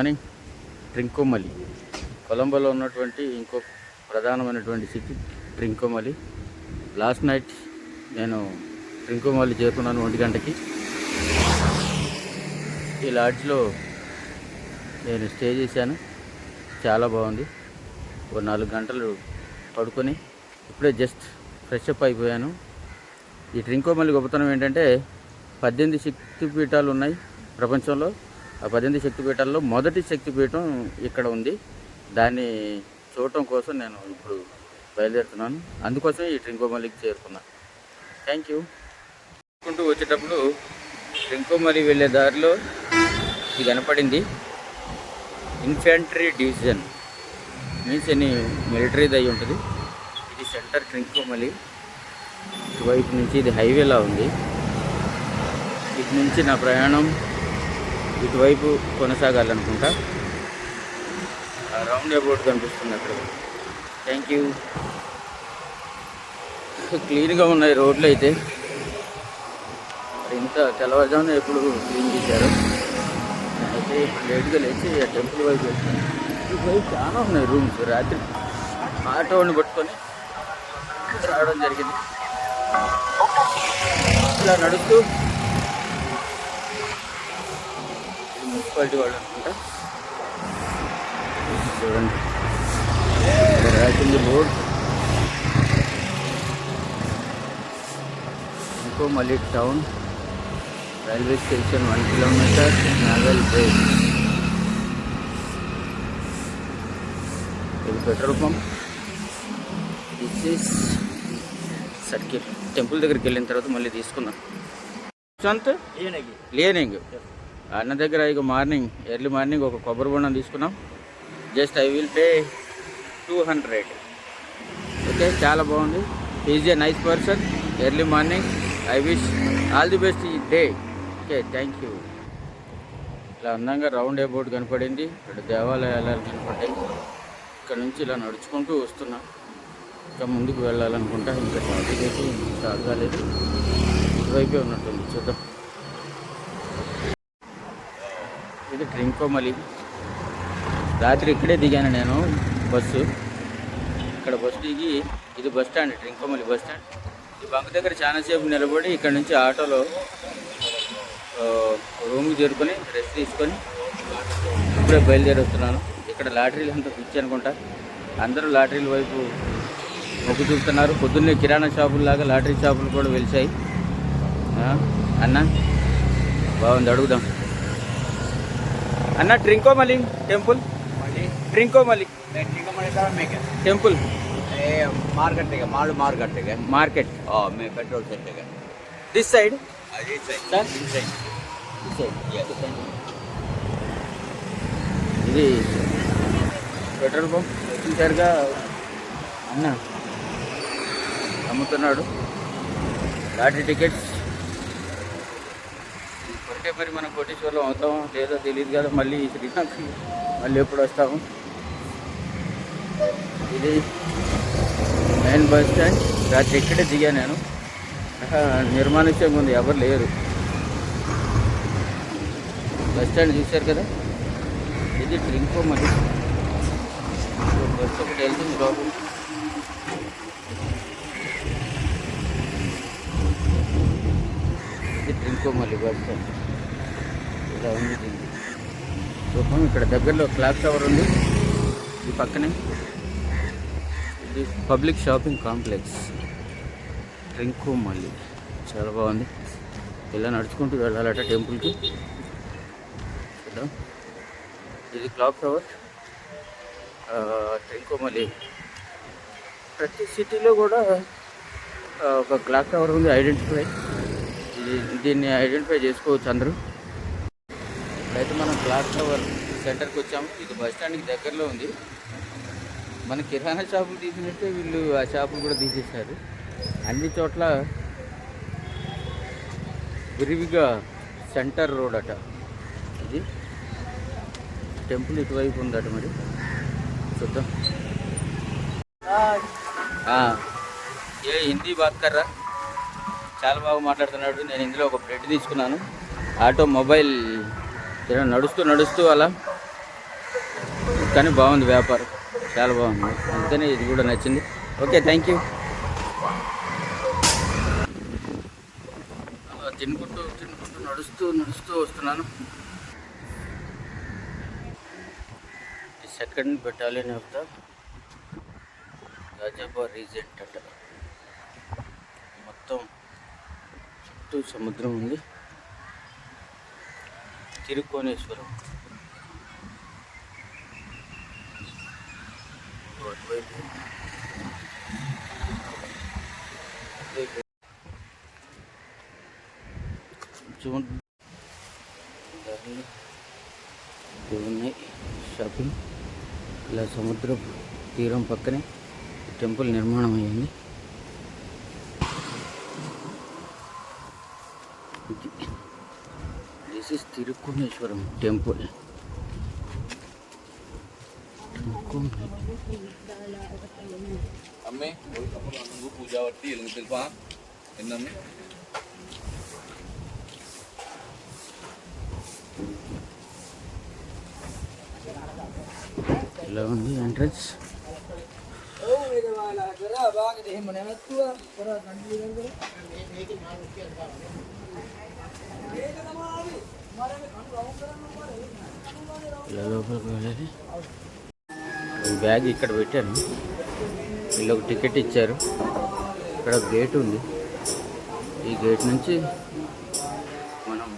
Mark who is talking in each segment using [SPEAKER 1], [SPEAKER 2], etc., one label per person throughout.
[SPEAKER 1] Morning Trincomalee. కొలంబోలో ఉన్నటువంటి ఇంకో ప్రధానమైనటువంటి సిటీ ట్రింకోమలి. లాస్ట్ నైట్ నేను ట్రింకోమలి చేరుకున్నాను ఒంటి గంటకి. ఈ లాడ్జ్లో నేను స్టే చేశాను. చాలా బాగుంది. ఓ నాలుగు గంటలు పడుకొని ఇప్పుడే జస్ట్ ఫ్రెష్ అప్ అయిపోయాను. ఈ ట్రింకోమల్లి గొప్పతనం ఏంటంటే పద్దెనిమిది శక్తిపీఠాలు ఉన్నాయి ప్రపంచంలో. పద్దెనిమిది శక్తిపీఠాల్లో మొదటి శక్తిపీఠం ఇక్కడ ఉంది. దాన్ని చూడటం కోసం నేను ఇప్పుడు బయలుదేరుతున్నాను. అందుకోసం ఈ ట్రింకోమలికి చేరుకున్నాను థ్యాంక్ యూ అనుకుంటూ వచ్చేటప్పుడు ట్రింకోమలి వెళ్ళే దారిలో ఇది కనపడింది. ఇన్ఫ్యాంట్రీ డివిజన్ మీన్స్ ఎన్ని మిలిటరీది అయి ఉంటుంది. ఇది సెంటర్ ట్రింకోమలి. ఇటువైపు నుంచి ఇది హైవేలా ఉంది. ఇటు నుంచి నా ప్రయాణం ఇటువైపు కొనసాగాలనుకుంటా. రౌండ్ అబౌట్ కనిపిస్తుంది అక్కడ. థ్యాంక్ యూ క్లీన్గా ఉన్నాయి రోడ్లు అయితే. మరి ఇంత తెల్లవారుజామున ఎప్పుడు క్లీన్ చేశారు? అయితే ఇప్పుడు లేట్గా లేచి ఆ టెంపుల్ వైపు వెళ్తాను. ఇటువైపు చాలా ఉన్నాయి రూమ్స్. రాత్రి ఆటోని పట్టుకొని రావడం జరిగింది. ఇలా నడుస్తూ మున్సిపాలిటీ వాళ్ళు అనుకుంటా. చూడండి. రాసింది బోర్డ్. ఇంకో మళ్ళీ town. Railway station one kilometre naval break ఇది petrol pump. This is circle. Temple దగ్గరికి వెళ్ళిన తర్వాత మళ్ళీ తీసుకుందాం. సంత్ లేనింగ్ అన్న దగ్గర ఇక మార్నింగ్ ఎర్లీ మార్నింగ్ ఒక కొబ్బరి బొండం తీసుకున్నాం. Just I will pay two hundred okay చాలా బాగుంది. Is a nice person early morning I wish all the best ఈ డే ఓకే థ్యాంక్ యూ ఇలా అందంగా రౌండ్ అబౌట్ కనపడింది. ఇక్కడ దేవాలయాలు కనపడ్డాయి. ఇక్కడ నుంచి ఇలా నడుచుకుంటూ వస్తున్నా. ఇంకా ముందుకు వెళ్ళాలనుకుంటా. ఇంకా ట్రాఫిక్ అయితే కాలేదు ఇటువైపే ఉన్నట్టుంది. చూద్దాం. ఇది ట్రింకోమలి రాత్రి ఇక్కడే దిగాను నేను బస్సు. ఇక్కడ బస్సు దిగి ఇది bus stand Trincomalee bus stand. ఈ బంక్ దగ్గర చాలాసేపు నిలబడి ఇక్కడ నుంచి ఆటోలో ఆ, రూమ్కి చేరుకొని రెస్ట్ తీసుకొని ఇప్పుడే బయలుదేరుతున్నాను ఇక్కడ లాటరీలు అంతా పిచ్చి అనుకుంటా. అందరూ లాటరీల వైపు మొగ్గు చూపుతున్నారు. పొద్దున్నే కిరాణా షాపుల్లాగా లాటరీ షాపులు కూడా వెలిసాయి ఆ, అన్న బాగుంది అడుగుదాం. అన్న ట్రింకో
[SPEAKER 2] మళ్ళీ
[SPEAKER 1] టెంపుల్
[SPEAKER 2] ట్రింకో మలింగ్ టెంపుల్
[SPEAKER 1] మార్కెట్ है
[SPEAKER 2] माल मार्केट
[SPEAKER 1] है
[SPEAKER 2] मार्केट
[SPEAKER 1] हाँ मैं ఇది పెట్రోల్ పంప్ వచ్చేసరిగా అన్న అమ్ముతున్నాడు. Lottery tickets. కొట్టే మరి మనం కోటేశ్వరం అవుతాం లేదో తెలియదు కదా మళ్ళీ ఈ మళ్ళీ ఎప్పుడు వస్తాము? ఇది మెయిన్ బస్ స్టాండ్. రాత్రి ఇక్కడే దిగా నేను. నిర్మానుష్యంగా ఉంది ఎవరు లేరు. బస్ స్టాండ్ చూశారు కదా? ఇది డ్రింకో మరి బస్ ఒకటి వెళ్తుంది బాబు ఇది డ్రింక్ మళ్ళీ బస్ స్టాండ్. ఇలా ఉంది. రూపం ఇక్కడ దగ్గరలో క్లాక్ టవర్ ఉంది. ఈ పక్కనే ఇది పబ్లిక్ షాపింగ్ కాంప్లెక్స్. డ్రింకో మళ్ళీ. చాలా బాగుంది. ఇలా నడుచుకుంటూ వెళ్ళాలట టెంపుల్కి. చూద్దాం. ఇది క్లాక్ టవర్. ట్రింకోమలి ప్రతి సిటీలో కూడా ఒక క్లాక్ టవర్ ఉంది ఐడెంటిఫై. దీన్ని ఐడెంటిఫై చేసుకోవచ్చు అందరూ. ఇప్పుడైతే మనం క్లాక్ టవర్ సెంటర్కి వచ్చాము. ఇది బస్ స్టాండ్కి దగ్గరలో ఉంది. మన కిరాణా షాపులు తీసినట్టే వీళ్ళు ఆ షాపులు కూడా తీసేశారు. అన్ని చోట్ల విరివిగా సెంటర్ రోడ్ అట. ఇది టెంపుల్ ఇటువైపు ఉందట మరి. చూద్దాం. ఏ హిందీ బాత్కర్రా చాలా బాగా మాట్లాడుతున్నాడు. నేను ఇందులో ఒక బ్రెడ్ తీసుకున్నాను. ఆటోమొబైల్ ఇలా నడుస్తూ నడుస్తూ అలా. కానీ బాగుంది వ్యాపారం. చాలా బాగుంది. అందుకని ఇది కూడా నచ్చింది. ఓకే థ్యాంక్ యూ అలా తినుకుంటూ తినుకుంటూ నడుస్తూ నడుస్తూ వస్తున్నాను. Second battalion of the Gajaba regiment అంట మొత్తం చుట్టూ సముద్రం ఉంది. తిరుకోనేశ్వరం చూడండి షాపింగ్ ఇలా సముద్రం తీరం పక్కనే టెంపుల్ నిర్మాణం అయ్యింది. దిస్ ఇస్ తిరుక్కునేశ్వరం టెంపుల్
[SPEAKER 3] అమ్మే నువ్వు పూజ బట్టి ఎలుగు తెలుపా ఎన్నమ్మే
[SPEAKER 1] ఇలా ఉంది ఎంట్రన్స్ ఇలా లోపలికి బ్యాగ్ ఇక్కడ పెట్టాను. వీళ్ళు ఒక టికెట్ ఇచ్చారు. ఇక్కడ ఒక గేట్ ఉంది. ఈ గేట్ నుంచి మనం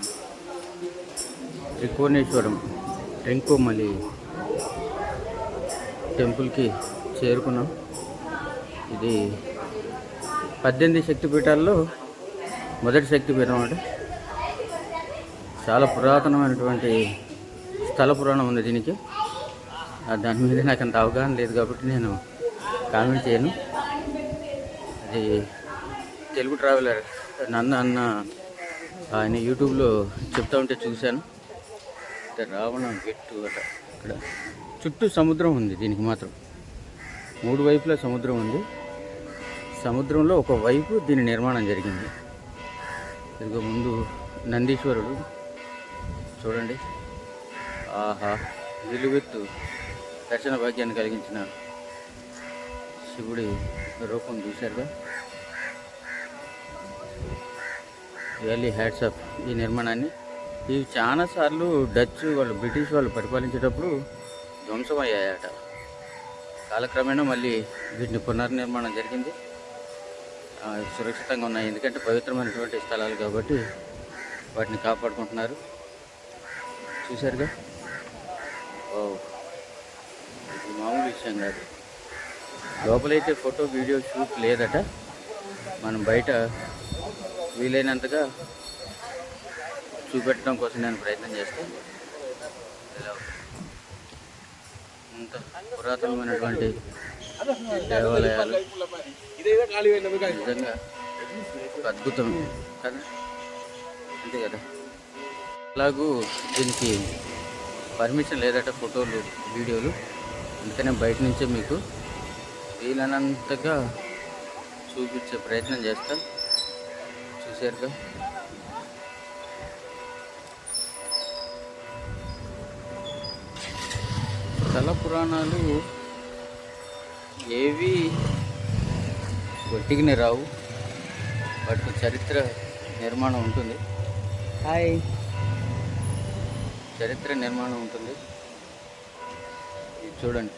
[SPEAKER 1] త్రికోణేశ్వరం ట్రింకోమలి టెంపుల్కి చేరుకున్నాం. ఇది పద్దెనిమిది శక్తిపీఠాల్లో మొదటి శక్తిపీఠం అంటే చాలా పురాతనమైనటువంటి స్థల పురాణం ఉంది దీనికి. దాని మీద నాకు అంత అవగాహన లేదు కాబట్టి నేను కామెంట్ చేయను. అది తెలుగు ట్రావెలర్ నన్ను అన్న ఆయన యూట్యూబ్లో చెప్తా ఉంటే చూశాను. రావణ గెట్టు అట ఇక్కడ. చుట్టూ సముద్రం ఉంది దీనికి మాత్రం. మూడు వైపులా సముద్రం ఉంది. సముద్రంలో ఒక వైపు దీని నిర్మాణం జరిగింది. ఇదిగో ముందు నందీశ్వరుడు చూడండి. ఆహా నిలువెత్తు దర్శన భాగ్యాన్ని కలిగించిన శివుడి రూపం చూశారుగా. రియల్లీ హ్యాట్స్ ఆఫ్ ఈ నిర్మాణాన్ని. ఇవి చాలాసార్లు డచ్ వాళ్ళు బ్రిటిష్ వాళ్ళు పరిపాలించేటప్పుడు ధ్వంసం అయ్యాయట కాలక్రమేణా మళ్ళీ వీటిని పునర్నిర్మాణం జరిగింది. సురక్షితంగా ఉన్నాయి. ఎందుకంటే పవిత్రమైనటువంటి స్థలాలు కాబట్టి వాటిని కాపాడుకుంటున్నారు. చూశారుగా? ఓ ఇది మామూలు విషయం కాదు. లోపలైతే ఫోటో వీడియో షూట్ లేదట. మనం బయట వీలైనంతగా చూపెట్టడం కోసం నేను ప్రయత్నం చేస్తాను ఇంత పురాతనమైనటువంటి దేవాలయాలు నిజంగా అద్భుతం. కదా? అంతే కదా? అలాగూ దీనికి పర్మిషన్ లేదట ఫోటోలు వీడియోలు. అందుకనే బయట నుంచే మీకు వీలైనంతగా చూపించే ప్రయత్నం చేస్తా. చూసారుగా స్థల పురాణాలు ఏవి ఒట్టిగానే రావు. వాటికి చరిత్ర నిర్మాణం ఉంటుంది. హాయ్. చరిత్ర నిర్మాణం ఉంటుంది. ఇది చూడండి.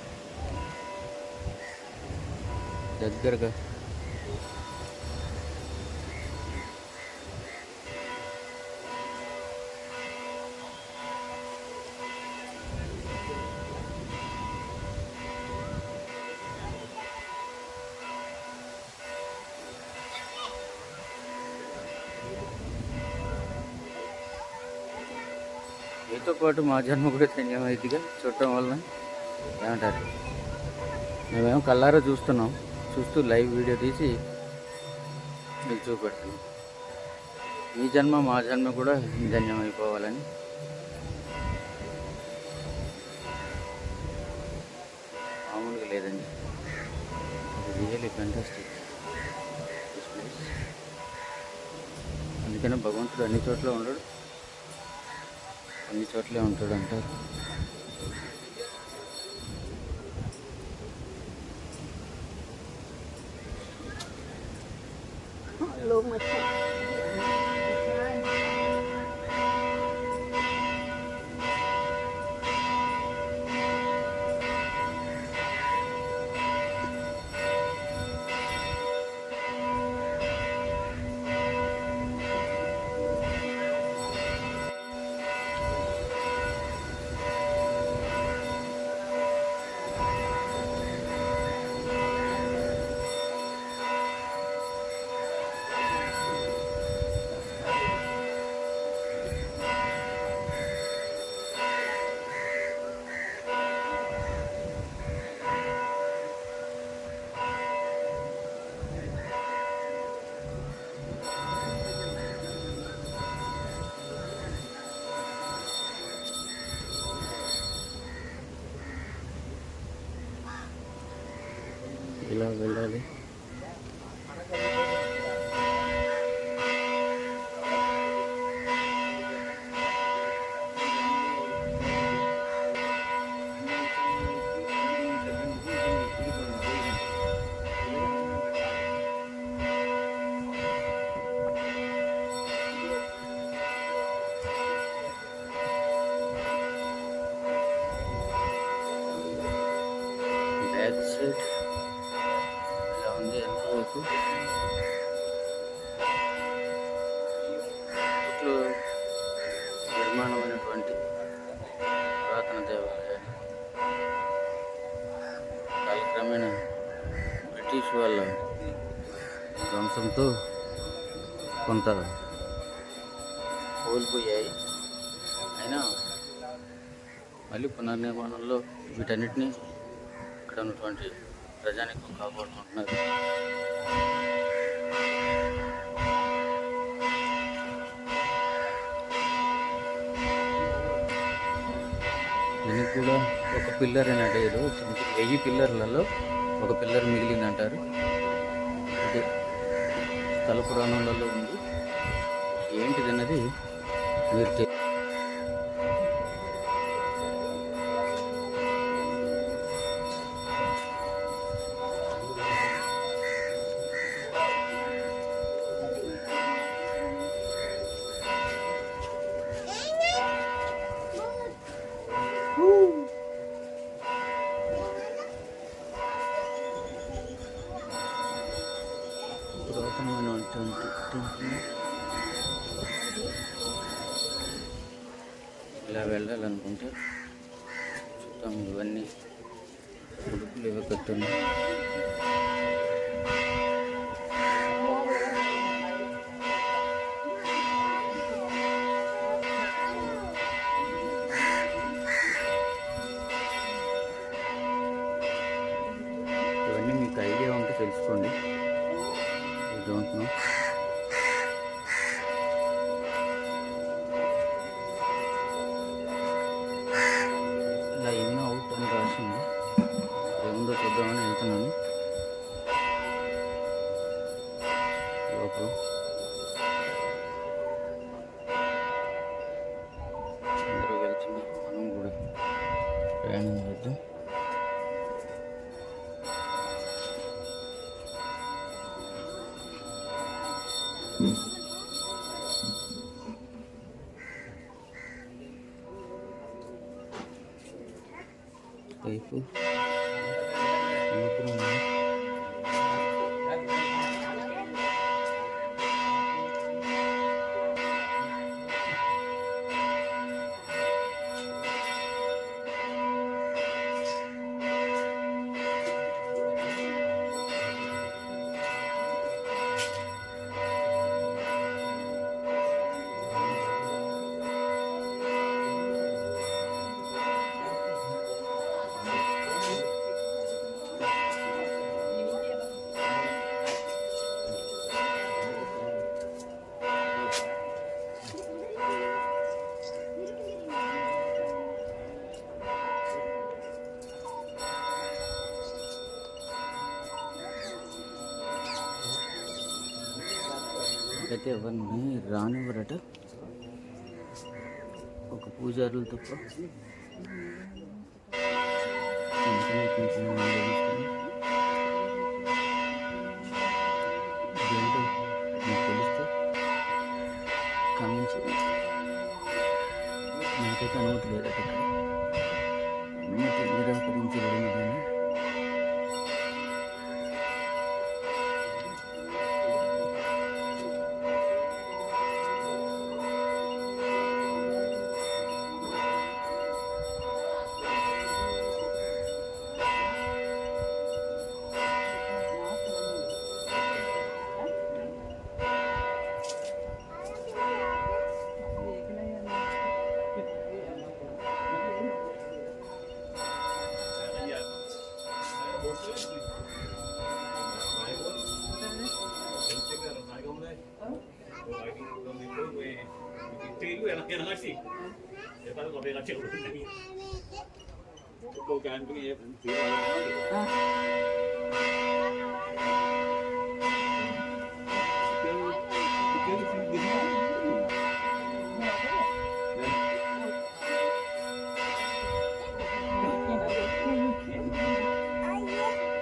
[SPEAKER 1] దగ్గరగా మీతో పాటు మా జన్మ కూడా ధన్యమైందిగా చూడటం వల్ల ఏమంటారు? మేమేమో కల్లారా చూస్తున్నాం. చూస్తూ లైవ్ వీడియో తీసి మీకు చూపెడుతున్నాం. మీ జన్మ మా జన్మ కూడా ధన్యమైపోవాలని. మామూలుగా లేదండి. రియలీ ఫెంటాస్టిక్ అందుకనే భగవంతుడు అన్ని చోట్ల ఉండడు. అన్ని చోట్లే ఉంటాడు Kailangan lang eh. కొంత కోల్పోయాయి. అయినా మళ్ళీ పునర్నిర్మాణంలో వీటన్నిటిని ఇక్కడ ఉన్నటువంటి ప్రజానికం కాపాడుకుంటున్నారు. దీనికి కూడా ఒక పిల్లర్ అని అడిగారు వెయ్యి పిల్లర్లలో ఒక పిల్లర్ మిగిలింది అంటారు ఇది స్థల పురాణాలలో வேண்டியது என்னது? వెళ్ళాలనుకుంటే చూద్దాం ఇవన్నీ. ఉడుపులు ఇవి కట్టున్నాయి లోపల అయితే ఎవరిని రానివ్వరట. ఒక పూజారులు తప్ప.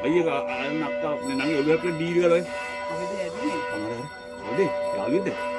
[SPEAKER 4] අයිය අක්කා නංගි ඔලුවක් ඩීල් කරලා. අපිට ඇදුනේ. කොහමද? යවුවේද?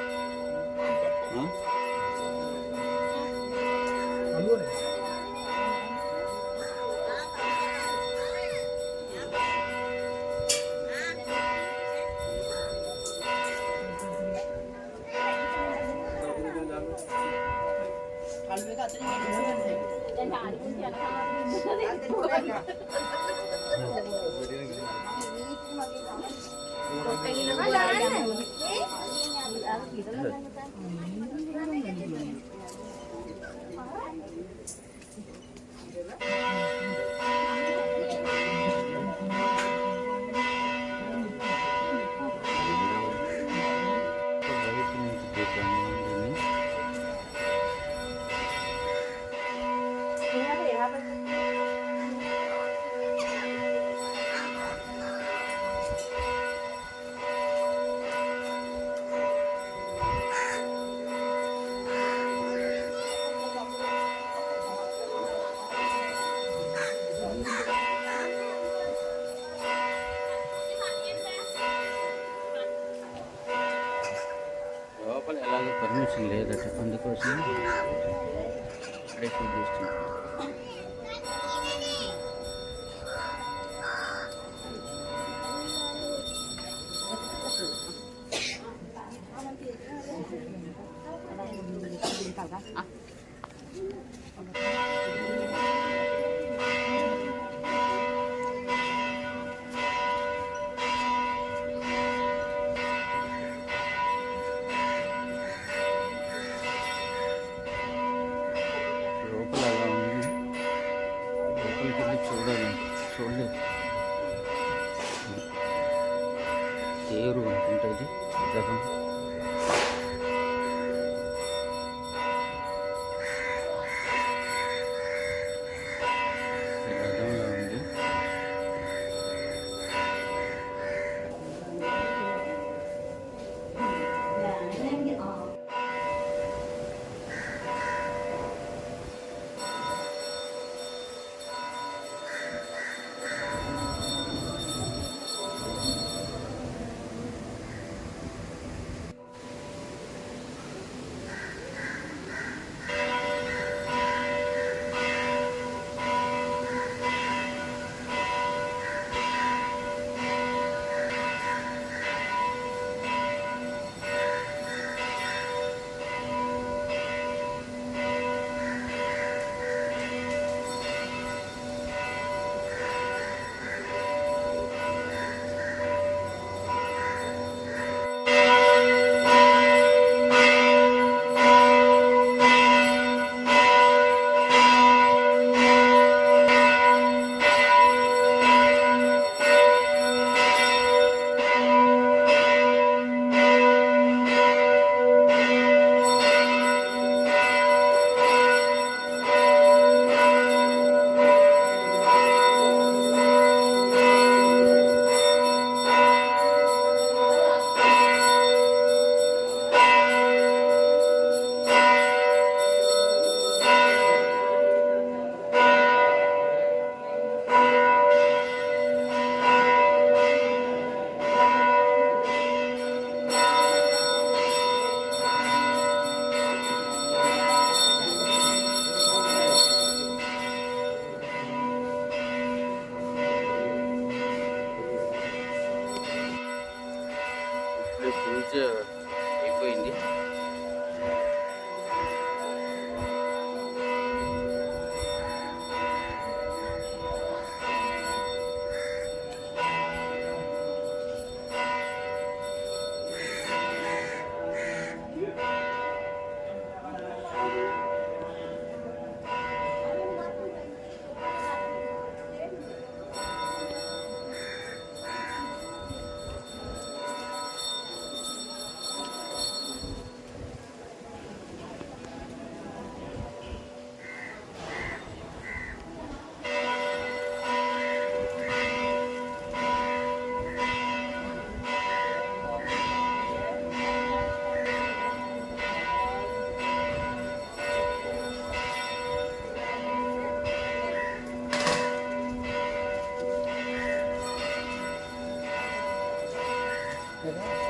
[SPEAKER 4] Yeah.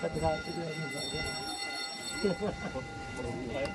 [SPEAKER 4] 他其
[SPEAKER 1] 他这边也
[SPEAKER 5] 挺好的。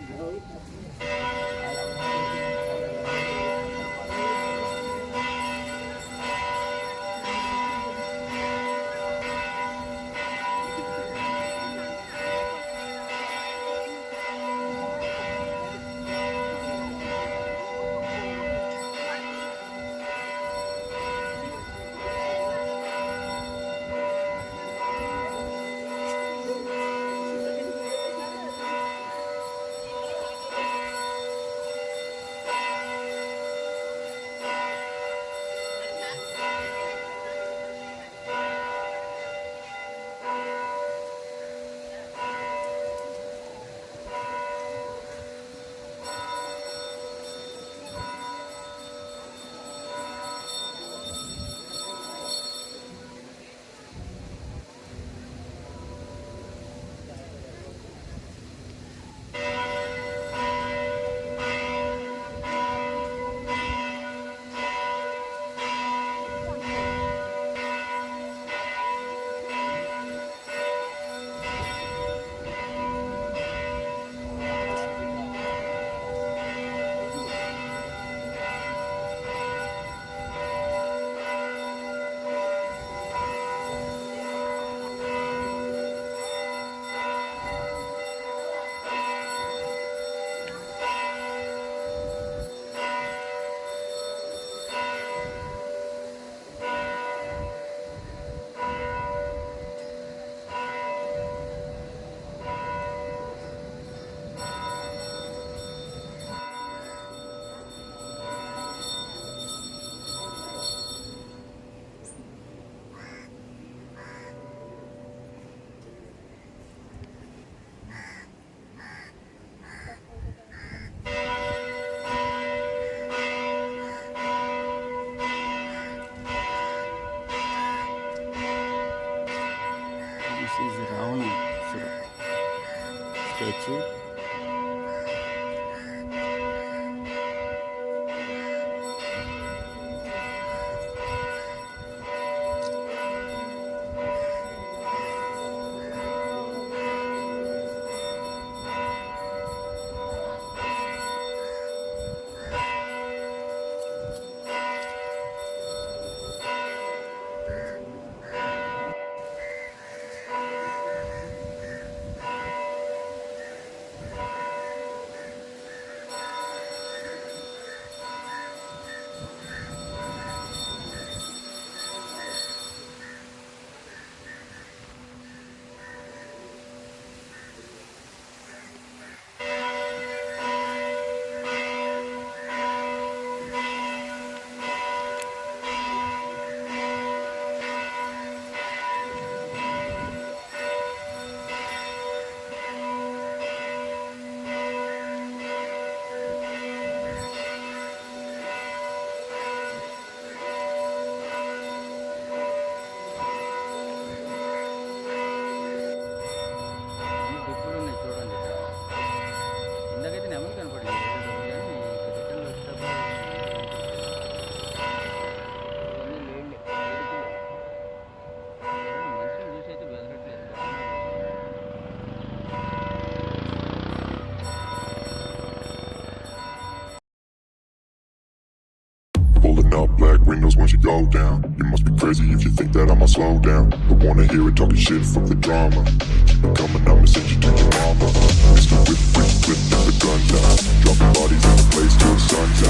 [SPEAKER 5] Go down. You must be crazy if you think that I'ma slow down. But wanna hear it talking shit, fuck the drama. Keep it coming, I'ma send you to your mama. Mr. Whip, whip, whip, get the guns out. Dropping bodies in the place till the sun's.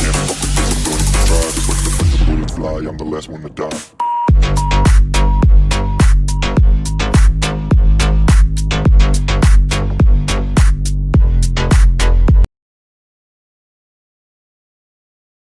[SPEAKER 5] Can't fuck with this, I'm going to try. The, fly, I'm the last one to die.